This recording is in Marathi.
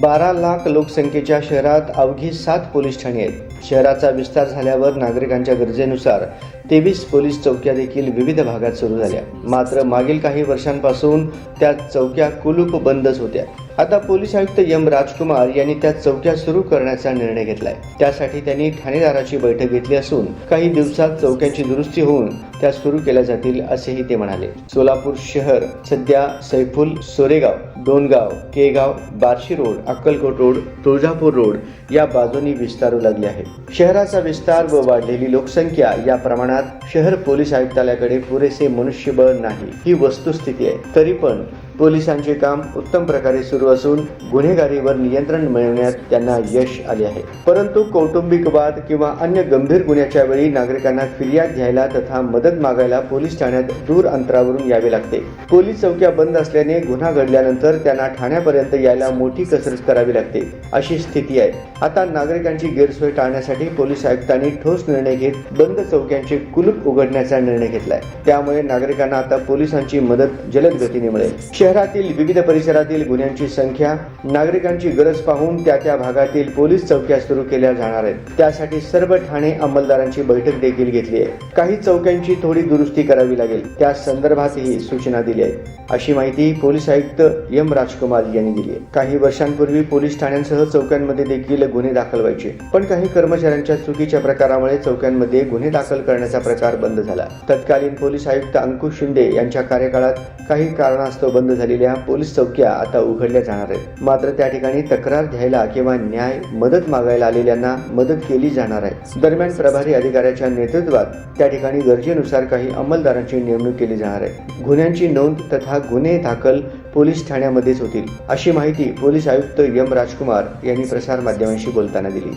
बारा लाख लोकसंख्येच्या शहरात अवघी सात पोलीस ठाणी आहेत. शहराचा विस्तार झाल्यावर नागरिकांच्या गरजेनुसार तेवीस पोलीस चौक्या देखील विविध भागात सुरू झाल्या. मात्र मागील काही वर्षांपासून त्या चौक्या कुलूप बंदच होत्या. आता पोलीस आयुक्त एम राजकुमार यांनी त्या चौक्या सुरू करण्याचा निर्णय घेतलाय. त्यासाठी त्यांनी ठाणेदाराची बैठक घेतली असून काही दिवसात चौक्यांची दुरुस्ती होऊन त्या सुरू केल्या जातील असेही ते म्हणाले. सोलापूर शहर सध्या Saiful Soregaon Dongaon Kegaon Barshi road Akkalkot road Tuljapur road या बाजूनी विस्तारू लागले आहे शहराचा विस्तार व वाढलेली लोकसंख्या या प्रमाणात शहर पोलीस आयुक्तालयाकडे पुरेसे मनुष्यबळ नाही. ही वस्तुस्थिती आहे. तरी पण पोलिसांचे काम उत्तम प्रकारे सुरू असून गुन्हेगारीवर नियंत्रण मिळवण्यात त्यांना यश आले आहे. परंतु कौटुंबिक वाद किंवा अन्य गंभीर गुन्ह्याच्या वेळी नागरिकांना फिर्याद घ्यायला तथा मदत मागायला पोलीस ठाण्यात दूर अंतरावरून यावे लागते. पोलीस चौक्या बंद असल्याने गुन्हा घडल्यानंतर त्यांना ठाण्यापर्यंत यायला मोठी कसरत करावी लागते अशी स्थिती आहे. आता नागरिकांची गैरसोय टाळण्यासाठी पोलीस आयुक्तांनी ठोस निर्णय घेत बंद चौक्यांचे कुलूप उघडण्याचा निर्णय घेतलाय. त्यामुळे नागरिकांना आता पोलिसांची मदत जलद गतीने मिळेल. शहरातील विविध परिसरातील गुन्ह्यांची संख्या नागरिकांची गरज पाहून त्या त्या भागातील पोलीस चौक्या सुरू केल्या जाणार आहेत. त्यासाठी सर्व ठाणे अंमलदारांची बैठक देखील घेतली आहे. काही चौक्यांची थोडी दुरुस्ती करावी लागेल. त्या संदर्भातही सूचना दिली आहे. अशी माहिती पोलीस आयुक्त एम राजकुमार यांनी दिली आहे. काही वर्षांपूर्वी पोलीस ठाण्यांसह चौक्यांमध्ये देखील गुन्हे दाखल व्हायचे. पण काही कर्मचाऱ्यांच्या चुकीच्या प्रकारामुळे चौक्यांमध्ये गुन्हे दाखल करण्याचा प्रकार बंद झाला. तत्कालीन पोलीस आयुक्त अंकुश शिंदे यांच्या कार्यकाळात काही कारणास्तव बंद झालेल्या पोलीस चौक्या आता उघडल्या जाणार आहेत. मात्र त्या ठिकाणी तक्रार द्यायला किंवा न्याय मदत मागायला आलेल्यांना मदत केली जाणार आहे. दरम्यान प्रभारी अधिकाऱ्याच्या नेतृत्वात त्या ठिकाणी गरजेनुसार काही अंमलदारांची नेमणूक केली जाणार आहे. गुन्ह्यांची नोंद तथा गुन्हे दाखल पोलीस ठाण्यामध्येच होतील अशी माहिती पोलीस आयुक्त एम राजकुमार यांनी प्रसार माध्यमांशी बोलताना दिली.